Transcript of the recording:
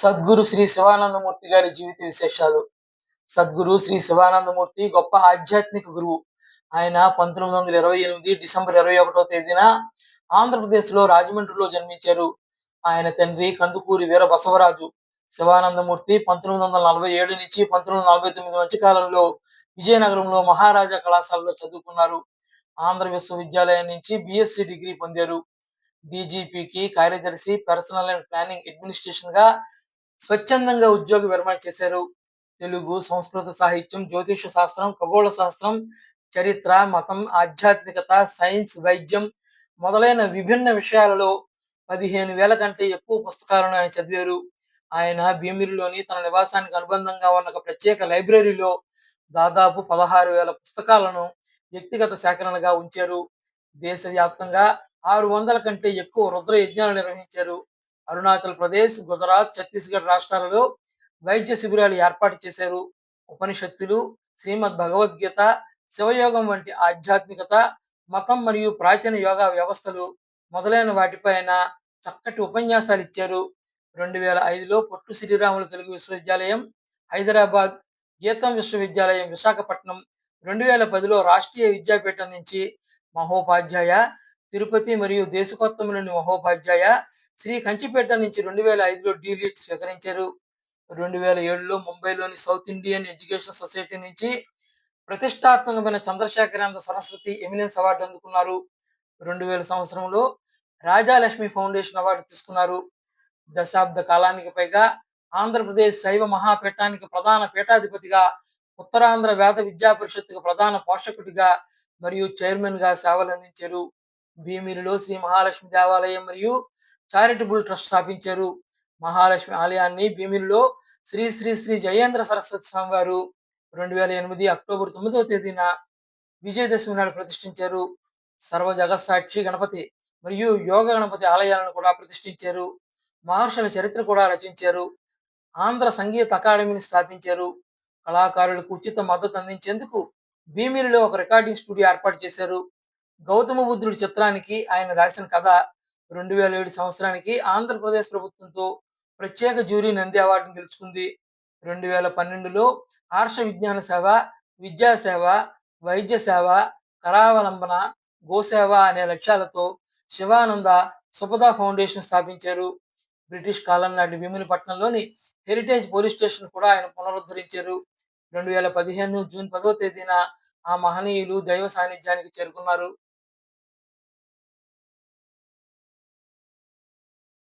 సద్గురు శ్రీ శివానందమూర్తి గారి జీవిత విశేషాలు. సద్గురు శ్రీ శివానందమూర్తి గొప్ప ఆధ్యాత్మిక గురువు. ఆయన పంతొమ్మిది వందల ఇరవై ఎనిమిది డిసెంబర్ ఇరవై ఒకటో తేదీన ఆంధ్రప్రదేశ్లో రాజమండ్రిలో జన్మించారు. ఆయన తండ్రి కందుకూరి వీర బసవరాజు. శివానందమూర్తి పంతొమ్మిది వందల నలభై ఏడు నుంచి పంతొమ్మిది వందల నలభై తొమ్మిది మధ్య కాలంలో విజయనగరంలో మహారాజా కళాశాలలో చదువుకున్నారు. ఆంధ్ర విశ్వవిద్యాలయం నుంచి బిఎస్సి డిగ్రీ పొందారు. డీజీపీకి కార్యదర్శి పర్సనల్ అండ్ ప్లానింగ్ అడ్మినిస్ట్రేషన్గా స్వచ్ఛందంగా ఉద్యోగ విరమణ చేశారు. తెలుగు సంస్కృత సాహిత్యం జ్యోతిష శాస్త్రం ఖగోళ శాస్త్రం చరిత్ర మతం ఆధ్యాత్మికత సైన్స్ వైద్యం మొదలైన విభిన్న విషయాలలో పదిహేను వేల కంటే ఎక్కువ పుస్తకాలను ఆయన చదివారు. ఆయన భీమిరిలోని తన నివాసానికి అనుబంధంగా ఉన్న ఒక ప్రత్యేక లైబ్రరీలో దాదాపు పదహారు వేల పుస్తకాలను వ్యక్తిగత సేకరణగా ఉంచారు. దేశవ్యాప్తంగా ఆరు వందల కంటే ఎక్కువ రుద్ర యజ్ఞాలు నిర్వహించారు. అరుణాచల్ ప్రదేశ్ గుజరాత్ ఛత్తీస్గఢ్ రాష్ట్రాలలో వైద్య శిబిరాలు ఏర్పాటు చేశారు. ఉపనిషత్తులు శ్రీమద్ భగవద్గీత శివయోగం వంటి ఆధ్యాత్మికత మతం మరియు ప్రాచీన యోగా వ్యవస్థలు మొదలైన వాటిపైన చక్కటి ఉపన్యాసాలు ఇచ్చారు. రెండు వేల ఐదులో పొట్టు శ్రీరాములు తెలుగు విశ్వవిద్యాలయం హైదరాబాద్ గీతం విశ్వవిద్యాలయం విశాఖపట్నం రెండు వేల పదిలో రాష్ట్రీయ విద్యాపీఠం నుంచి మహోపాధ్యాయ తిరుపతి మరియు దేశకొత్తంలోని మహోపాధ్యాయ శ్రీ కంచిపేట నుంచి రెండు వేల ఐదులో డీలీట్ స్వీకరించారు. రెండు వేల ఏడులో ముంబైలోని సౌత్ ఇండియన్ ఎడ్యుకేషన్ సొసైటీ నుంచి ప్రతిష్టాత్మకమైన చంద్రశేఖరానంద సరస్వతి ఎమినెన్స్ అవార్డు అందుకున్నారు. రెండు వేల సంవత్సరంలో రాజాలక్ష్మి ఫౌండేషన్ అవార్డు తీసుకున్నారు. దశాబ్ద కాలానికి పైగా ఆంధ్రప్రదేశ్ శైవ మహాపీఠానికి ప్రధాన పీఠాధిపతిగా ఉత్తరాంధ్ర వేద విద్యా పరిషత్తుకు ప్రధాన పోషకుడిగా మరియు చైర్మన్గా సేవలు అందించారు భీమిలిలో శ్రీ మహాలక్ష్మి దేవాలయం మరియు చారిటబుల్ ట్రస్ట్ స్థాపించారు. మహాలక్ష్మి ఆలయాన్ని భీమిలిలో శ్రీ శ్రీ శ్రీ జయేంద్ర సరస్వతి స్వామి వారు రెండు వేల ఎనిమిది అక్టోబర్ తొమ్మిదవ తేదీన విజయదశమి నాడు ప్రతిష్ఠించారు. సర్వ జగత్సాక్షి గణపతి మరియు యోగ గణపతి ఆలయాలను కూడా ప్రతిష్ఠించారు. మహర్షుల చరిత్ర కూడా రచించారు. ఆంధ్ర సంగీత అకాడమీని స్థాపించారు. కళాకారులకు ఉచిత మద్దతు అందించేందుకు భీమిలిలో ఒక రికార్డింగ్ స్టూడియో ఏర్పాటు చేశారు. గౌతమ బుద్ధుడి చిత్రానికి ఆయన రాసిన కథ రెండు వేల ఏడు సంవత్సరానికి ఆంధ్రప్రదేశ్ ప్రభుత్వంతో ప్రత్యేక జ్యూరీ నంది అవార్డును గెలుచుకుంది. రెండు వేల పన్నెండులో ఆర్ష విజ్ఞాన సేవ విద్యా సేవ వైద్య సేవ కరావలంబన గోసేవ అనే లక్ష్యాలతో శివానంద సుపద ఫౌండేషన్ స్థాపించారు. బ్రిటిష్ కాలం నాటి భీమునిపట్నంలోని హెరిటేజ్ పోలీస్ స్టేషన్ కూడా ఆయన పునరుద్ధరించారు. రెండు వేల పదిహేను జూన్ పదో తేదీన ఆ మహనీయులు దైవ సాన్నిధ్యానికి చేరుకున్నారు.